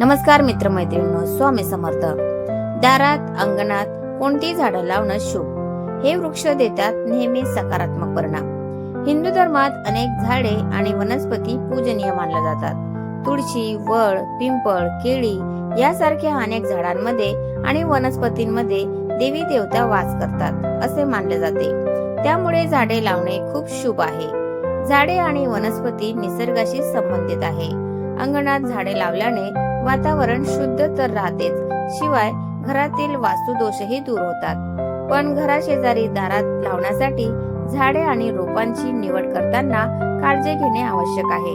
नमस्कार मित्रमैत्रिणींनो स्वामी समर्थ. दारात अंगणात कोणती झाडं लावणं शुभ? हे वृक्ष देतात नेहमी सकारात्मक परिणाम. हिंदू धर्मात अनेक झाडे आणि वनस्पती पूजनीय मानल्या जातात. तुळशी वड पिंपळ केळी यासारख्या अनेक झाडांमध्ये आणि वनस्पतींमध्ये देवी देवता वास करतात असे मानले जाते. त्यामुळे झाडे लावणे खूप शुभ आहे. झाडे आणि वनस्पती निसर्गाशी संबंधित आहे. अंगणात झाडे लावल्याने वातावरण शुद्ध तर राहतेच. शिवाय घरातील वास्तुदोषही दूर होतात. पण घराशेजारी दारात लावण्यासाठी झाडे आणि रोपांची निवड करताना काळजी घेणे आवश्यक आहे.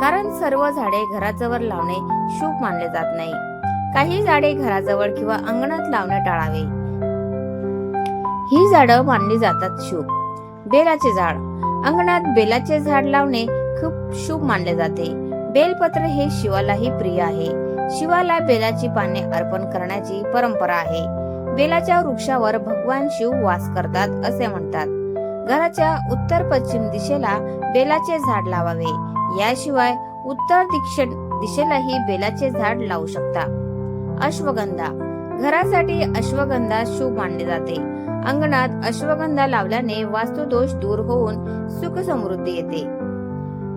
कारण सर्व झाडे घराजवळ लावणे शुभ मानले जात नाही. काही झाडे घराजवळ किंवा अंगणात लावणे टाळावे. ही झाडं मानली जातात शुभ. बेलाचे झाड. अंगणात बेलाचे झाड लावणे खूप शुभ मानले जाते. बेलपत्र हे शिवालाही प्रिय आहे. शिवाला बेलाची पाने अर्पण करण्याची परंपरा आहे. बेलाच्या वृक्षावर भगवान शिव वास करतात असे म्हणतात. घराच्या उत्तर पश्चिम दिशेला बेलाचे झाड लावावे. याशिवाय उत्तर दिक्षण दिशेलाही बेलाचे झाड लावू शकता. अश्वगंधा. घरासाठी अश्वगंधा शुभ मानले जाते. अंगणात अश्वगंधा लावल्याने वास्तुदोष दूर होऊन सुख समृद्धी येते.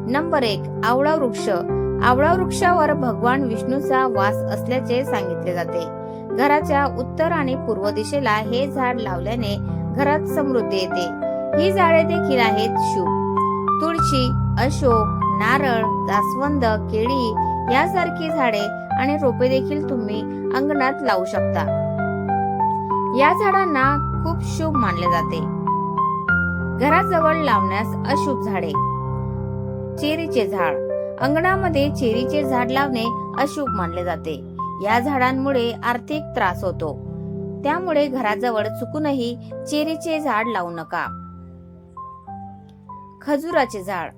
नंबर एक आवळा वृक्ष. आवळा वृक्षावर भगवान विष्णूचा वास असल्याचे सांगितले जाते. घराच्या उत्तर आणि पूर्व दिशेला हे झाड लावल्याने घरात समृद्धी येते. ही झाडे देखील आहेत शुभ. तुळशी अशोक नारळ जास्वंद केळी यासारखी झाडे आणि रोपे देखील तुम्ही अंगणात लावू शकता. या झाडांना खूप शुभ मानले जाते. घराजवळ लावण्यास अशुभ झाडे. चेरीचे झाड. अंगणामध्ये चेरीचे झाड लावणे अशुभ मानले जाते. या झाडांमुळे आर्थिक त्रास होतो. त्यामुळे घराजवळ चुकूनही चेरीचे झाड लावू नका. खजुराचे झाड.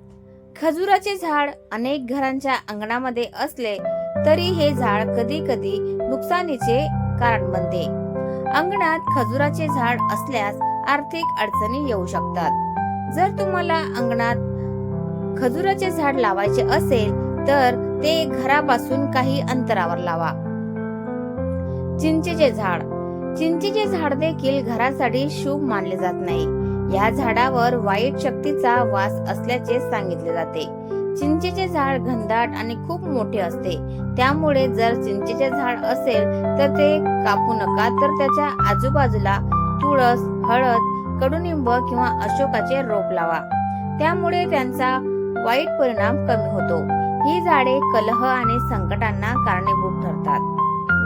खजुराचे झाड अनेक घरांच्या अंगणामध्ये असले तरी हे झाड कधी कधी नुकसानीचे कारण बनते. अंगणात खजुराचे झाड असल्यास आर्थिक अडचणी येऊ शकतात. जर तुम्हाला अंगणात खजुराचे झाड लावायचे असेल तर ते घरापासून काही अंतरावर लावा. चिंचेचे झाड. चिंचेचे झाड देखील घरासाठी शुभ मानले जात नाही. या झाडावर वाईट शक्तीचा वास असल्याचे सांगितले जाते. चिंचेचे झाड घनदाट आणि खूप मोठे असते. त्यामुळे जर चिंचेचे झाड असेल तर ते कापू नका. तर त्याच्या आजूबाजूला तुळस हळद कडुनिंब किंवा अशोकाचे रोप लावा. त्यामुळे त्यांचा वाईट परिणाम कमी होतो. ही झाडे कलह आणि संकटांना कारणीभूत ठरतात.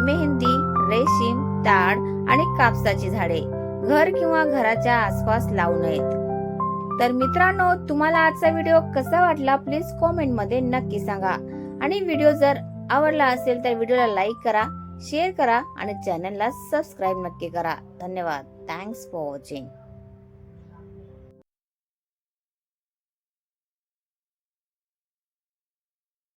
मेहंदी रेशीम ताड आणि कापसाची झाडे घर किंवा घराच्या आसपास लावू नयेत. तर मित्रांनो तुम्हाला आजचा व्हिडिओ कसा वाटला प्लीज कॉमेंटमध्ये नक्की सांगा. आणि व्हिडिओ जर आवडला असेल तर व्हिडिओला लाईक करा शेअर करा आणि चॅनलला सबस्क्राईब नक्की करा. धन्यवाद. Thanks for watching